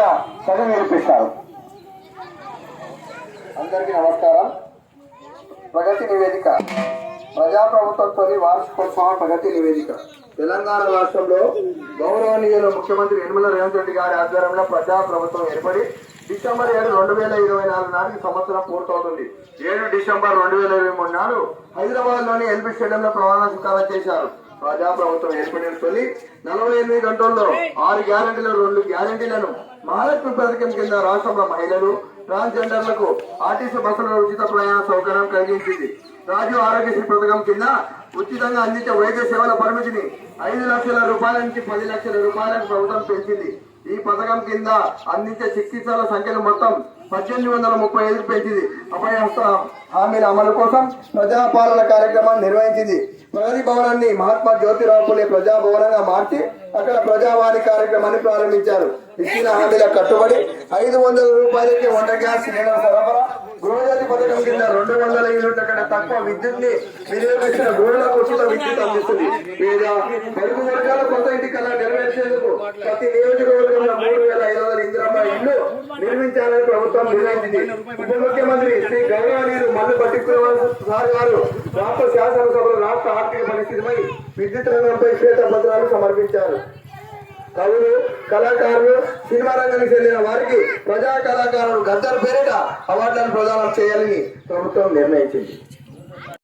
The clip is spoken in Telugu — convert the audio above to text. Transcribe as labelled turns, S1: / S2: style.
S1: యొక్క సభ నిరూపిస్తారు అందరికీ నమస్కారం. ప్రగతి నివేదిక. ప్రజాప్రభుత్వ తొలి వార్షికోత్సవ ప్రగతి నివేదిక. తెలంగాణ రాష్ట్రంలో గౌరవనీయులు ముఖ్యమంత్రి యనమల రేవంత్ రెడ్డి గారి ఆధ్వర్యంలో ప్రజాప్రభుత్వం ఏర్పడి డిసెంబర్ ఏడు రెండు వేల ఇరవై నాలుగు నాటికి సంవత్సరం పూర్తవుతుంది. ఏడు డిసెంబర్ రెండు వేల ఇరవై మూడు నాడు హైదరాబాద్లోని ఎల్బీ స్టేడియంలో ప్రమాణ స్వీకారం చేశారు. ప్రజాప్రభుత్వం ఏర్పడిన తొలి నలభై ఎనిమిది గంటల్లో ఆరు గ్యారంటీలు రెండు గ్యారంటీలను మహాలక్ష్మి పథకం కింద రాష్ట్రంలో మహిళలు ట్రాన్స్జెండర్లకు ఆర్టీసీ బస్సుల ఉచిత ప్రయాణ సౌకర్యం కలిగించింది. రాజీవ్ ఆరోగ్యశ్రీ పథకం కింద ఉచితంగా అందించే వైద్య సేవల పరిమితిని ఐదు లక్షల రూపాయల నుంచి పది లక్షల రూపాయలకు ప్రభుత్వం పెంచింది. ఈ పథకం కింద అందించే చికిత్సల సంఖ్యను మొత్తం పద్దెనిమిది వందల ముప్పై ఐదుకు పెంచింది. అభయ హామీల అమలు కోసం ప్రజాపాలన కార్యక్రమాన్ని నిర్వహించింది. ప్రగతి భవనాన్ని మహాత్మా జ్యోతిరావు పులే ప్రజాభవనంగా మార్చి అక్కడ ప్రజావాణి కార్యక్రమాన్ని ప్రారంభించారు. ఇచ్చిన హామీల కట్టుబడి ఐదు వందల రూపాయలకి వంట గ్యాస్ సిలిండర్ సరఫరా గృహజ్యోతి పథకం కింద రెండు వందల యూనిట్ల కంటే తక్కువ విద్యుత్ని వినియోగించిన గృహాలకు ఉచిత విద్యుత్ అందిస్తుంది. పేద బడుగు వర్గాల కొత్త ఇంటి కళ నెరవేర్చేందుకు ప్రతి నియోజకవర్గంలో మూడు వేల ఐదు వందల ఇందిరమ్మ ఇల్లు నిర్మించాలని ప్రభుత్వం నిర్ణయించింది. ఉప ముఖ్యమంత్రి శ్రీ గౌరవనీయులు మల్లు పట్టికుమార్ సార్ గారు రాష్ట్ర శాసనసభలో రాష్ట్ర ఆర్థిక పరిస్థితిపై విద్యుత్ రంగంపై శ్వేతపత్రాలు సమర్పించారు. కవులు కళాకారులు సినిమా రంగానికి చెందిన వారికి ప్రజా కళాకారులు గద్దర్ పేరిట అవార్డులను ప్రదానం చేయాలని ప్రభుత్వం నిర్ణయించింది.